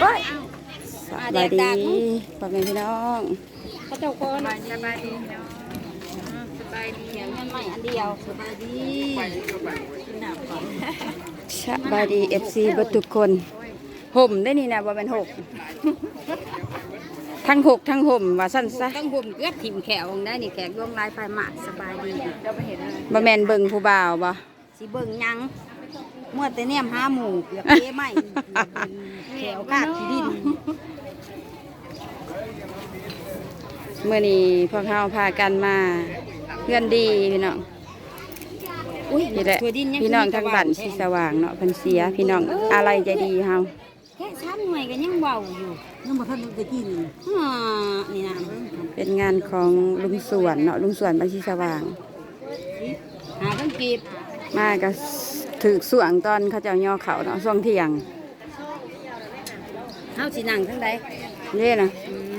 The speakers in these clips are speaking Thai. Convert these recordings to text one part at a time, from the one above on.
สบายดีพ่อแม่พี่น้องเขาเจ้าก้อนสบายดีเนาะสบายดีเงินใหม่อันเดียวสบายดีหนักก่อนสบายดีเอฟซีเบิดทุกคนห่มได้นี่นะบ่เป็นหกทั้งหกทั้งห่มว่าสั้นซะต้องห่มเกือบถิ่มแขวได้นี่แขกร่วงลายไฟหมาดสบายดีเจ้าไปเห็นอะไรบ่แม่นเบิ่งผู้บ่าวบ่สิเบิ่งยัง เมื่อแต่เนี่ยห้าหมูเกือบเทไหมแขวกาดขี้ดินเมื่อนี้พวกเขาพากันมาเพื่อนดีพี่น้องอุ้ยนี่แหละถั่วดินยังพี่น้องทางบ้านสีสว่างเนาะเพิ่นเสียพี่น้องอะไรใจดีเฮาแค่ชั้นหน่วยก็ยังเบาอยู่ยังบ่ทันได้กินอ่านี่นะเป็นงานของลุงสวนเนาะลุงสวนบ้านสีสว่างหาเพิ่งเก็บมาก็ ถือสวงตอนเขาเจ้าย่อเขาเนาะช่วงเที่ยงเฮาสินั่งทั้งใดนี่นะอืม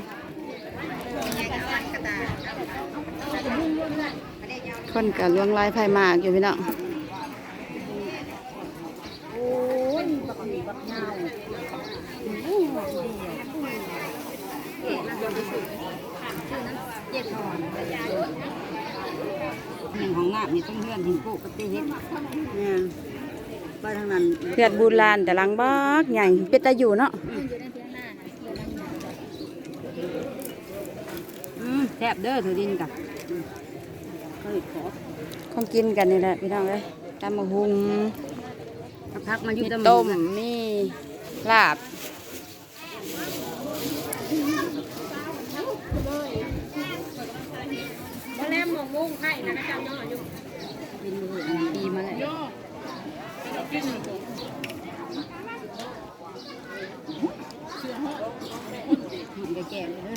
คนกับลวงลายไผ่มากอยู่พี่น้องโอ้ยบักหนีบักเงาอู้เอ๊ะน่าจะไปซื้อชื่อนั้นเจ็ดหอนหนึ่งของน้ำนี่ต้องเลื่อนถึงโป๊ะกระเตเฮ็ดเนี่ย ไปทางนั้นเพื่อนบูรานแต่หลังบักใหญ่เป็ดตาอยู่เนาะอืมแซ่บเด้อถือดินกะเฮ้ยขอของกินกันนี่แหละพี่น้องเลยตำมะฮุงพักมาอยู่มีตะต้มมีลาบมาแล้วมองมุ้งไข่นะนะจ๊ะย่ออยู่บินมือปีมาเลยย่อมัน แก่เลยเด้อ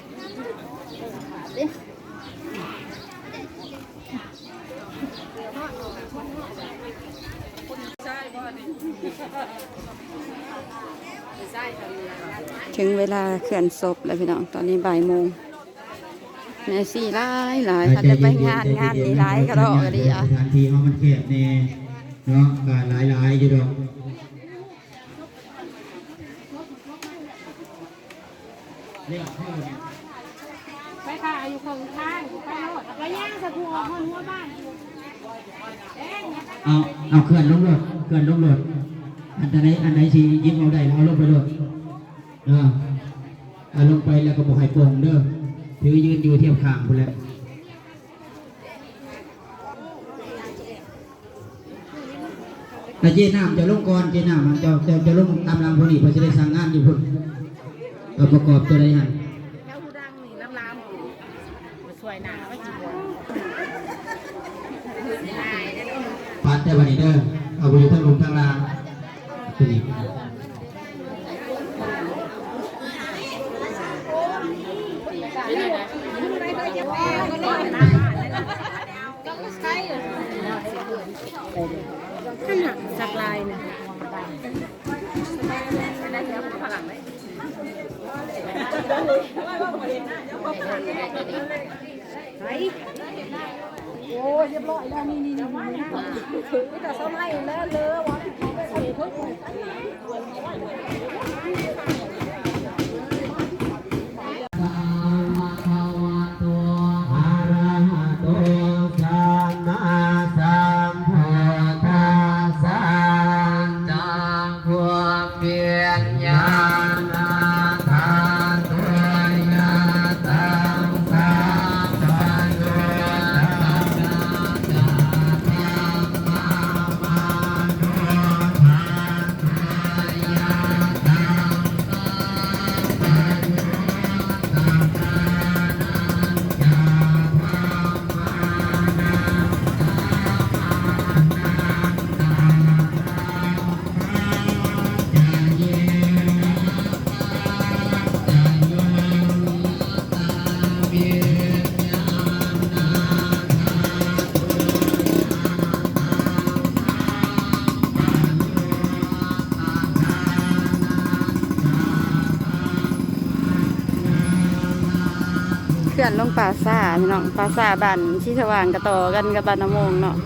ถึงเวลาเขื่อนศพแล้วพี่น้อง ตอนนี้บ่ายโมงแม่สี่หลายหลายเขาจะไปงานงานดีหลายก็รอก็ดีอะสถานที่เขามันแคบแน่ เนาะก็หลายหลายๆอยู่ดอกเรียกเข้าเนี่ยไปค่ะอยู่ข้างข้างไปโลดแล้วย่างสะพัวคนหัวบ้านเอาเอาเคลื่อนลงรถเคลื่อนลงรถอันไหนอันไหนที่ยิบเอาได้เอาลงไปรถเนาะเอาลงไปแล้วก็บอกให้โปร่งเด้อถือยืนอยู่เทียบข้างพุ่นแหละ แต่เจ๊น้ำจะลงก่อนเจ๊น้ำมันจะจะจะลงตามหลังพอดีเพอจะได้สั่งงานอยู่พุ่นเอาประกอบตัวใดหันแล้วหูดังนี่ล้ำล้ำสวยหนาไม่กี่บนปัดได้บันนี้เด้อเอาไปอยู่ทั้งลงทั้งล่างตัวนี้ ขนาดสักลายเนี่ยไปโอ้ยเรียบร้อยแล้วนี่นี่นี่นี่ถือแต่สมัยแล้วเลอวะใส่ทุกคนาซ่าพี่น้องปลาซ่าบ้านที่สว่างกระต่อกันกับบ้านนำมงเนาะ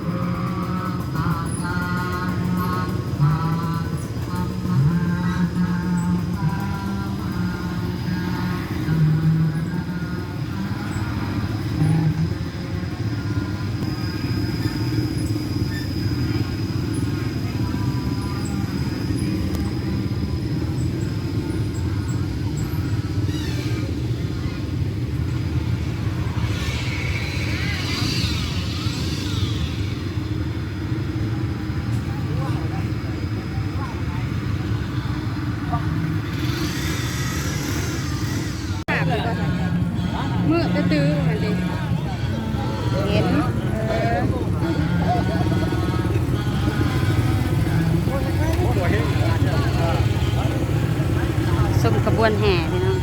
บวนแห่พี่น้อง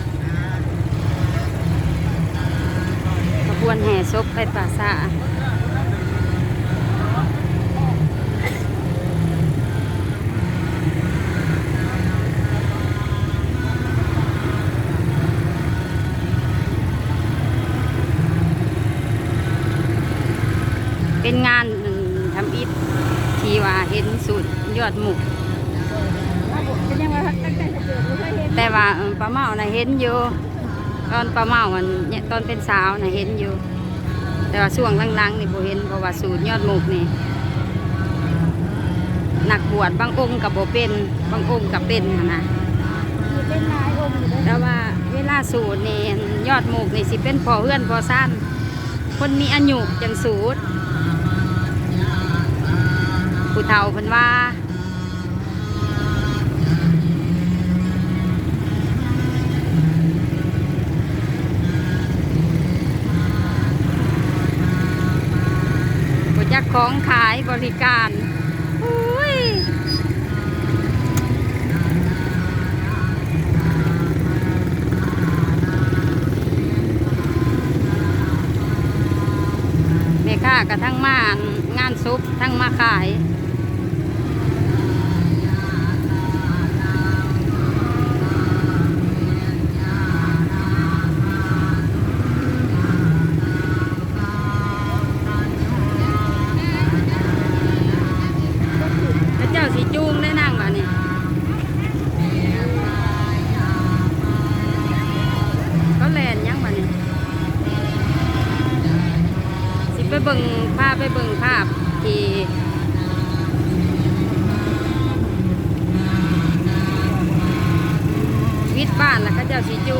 ขบวนแห่ศพไปป่าซาเป็นงานทำอิฐที่ว่าเห็นสุดยอดหมุก เป็นยังไงตั้งแต่เกิดไม่เคยเห็น แต่ ว่าป้าเมาน่ะเห็นอยู่ตอนป้าเมามันเนี่ยตอนเป็นสาวน่ะเห็นอยู่ แต่ว่าช่วงหลังๆนี่บ่เห็นเพราะว่าสูตรยอดหมุกนี่นักบวชบางองค์กับบ่เป็นบางองค์กับเป็นนะแต่ว่าเวลาสูตรนี่ยอดหมุกนี่สิเป็นพอเฮือนพอสั้นคนมีอายุจังสูตรผู้เฒ่าเพิ่นว่า จักของขายบริการอุ้ยแม่ค้ากับทั้งมางานซุปทั้งมาขาย บ้านแล้วก็เจ้าสีจู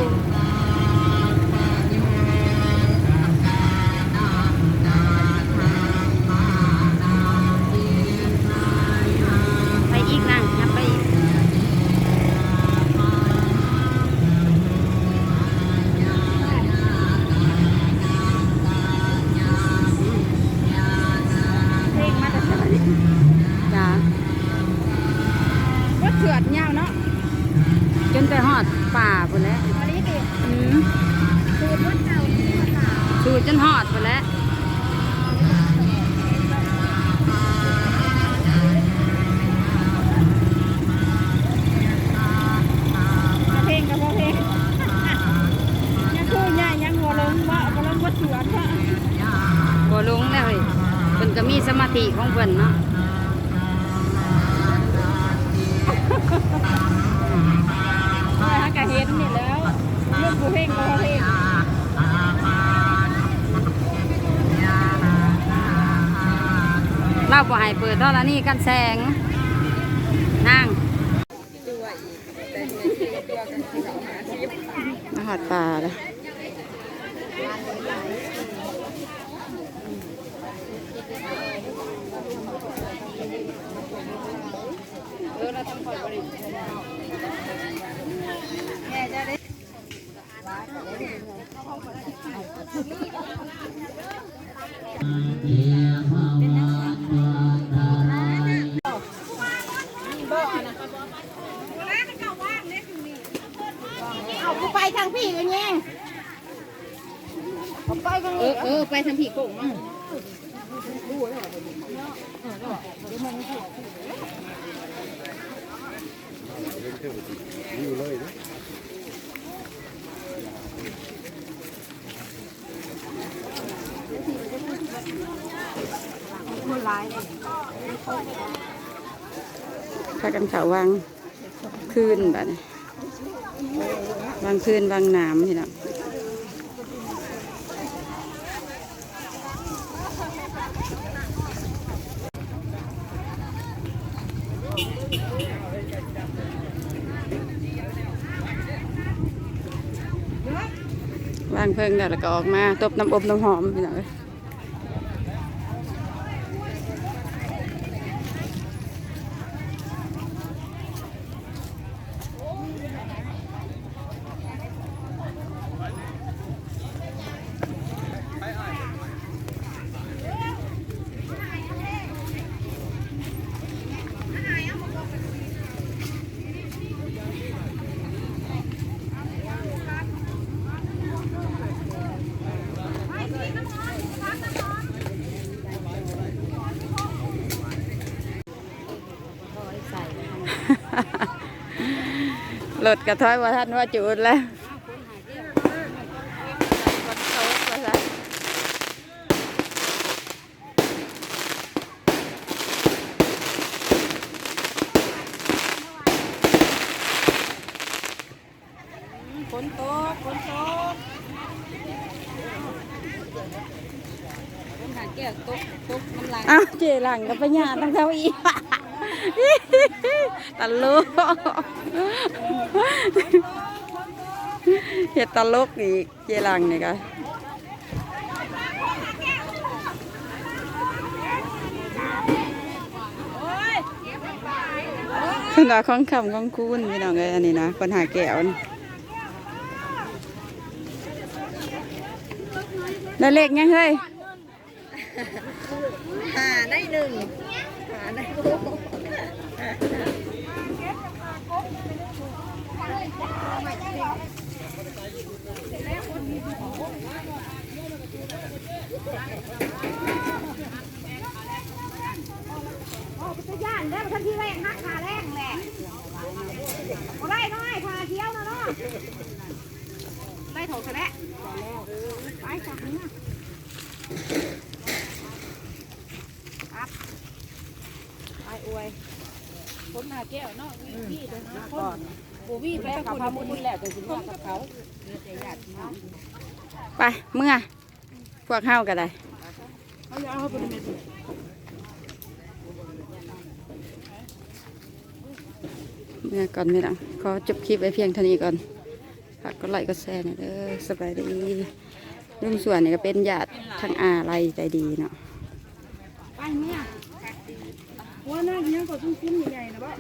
มีสมาธิของเพิ่นเนาะว่าหากะเห็นนี่แล้วเรื่องผู้เพลงกับเพลงเราบ่ให้เปิดตอนนี้กันแสงนั่งมาหอดป่าแล้ว อเราต้องคอยบริเยภาวะตาตายเอากูไปทางพี่กันแย่งไปกันเออเออไปทางผีโก่งมา คนร้ายเลยพากันเขาวางคืนแบบนี้วางคืนวางน้ำที่นั่นางเพิ่งแล้วก็ออกมาตบน้ำอบน้ำหอมพี่น้องเอ้ย รถกระท้อยว่าท่านว่าจูดแล้วคนโตกว่าซั่นฝนตกฝนตกฝนหาแก้วตกตกน้ำลายอ้าวเจหลังกับปัญญาต้องเท่าอีก ตลกเฮ็ดตลกอีกเจหลังนี่ก็ขนาของคำของคุณพี่น้องเอ้ยอันนี้นะคนหาแก้วนี่แล้วเลขยังเฮ้ยหาได้หนึ่งหาได้หก จะย่านแล้วทันทีแรงหักขาแรงแหละก็ได้น้อยพาเที่ยวนะเนาะได้ถกซะแล้วไปจับนี่นะไปอวยคนหา แก้วเนาะวีพี่เด้อนะคนโบวีไปกับพามุนแล้วแต่สิมากับเขาไปเมื่อพวกเฮาก็ได้เขาจะเอาเขาไปเมื่อก่อนไม่หลังขอจบคลิปไว้เพียงเท่านี้ก่อนฝากกดไลค์กดแชร์น่อยเด้อสบายดีลุงส่วนนี่ก็เป็นญาติทางอาไรใจดีเนาะไปเนี่ยหัวหน้ายังก็ต้องคุ้มใหญ่ๆนะบ่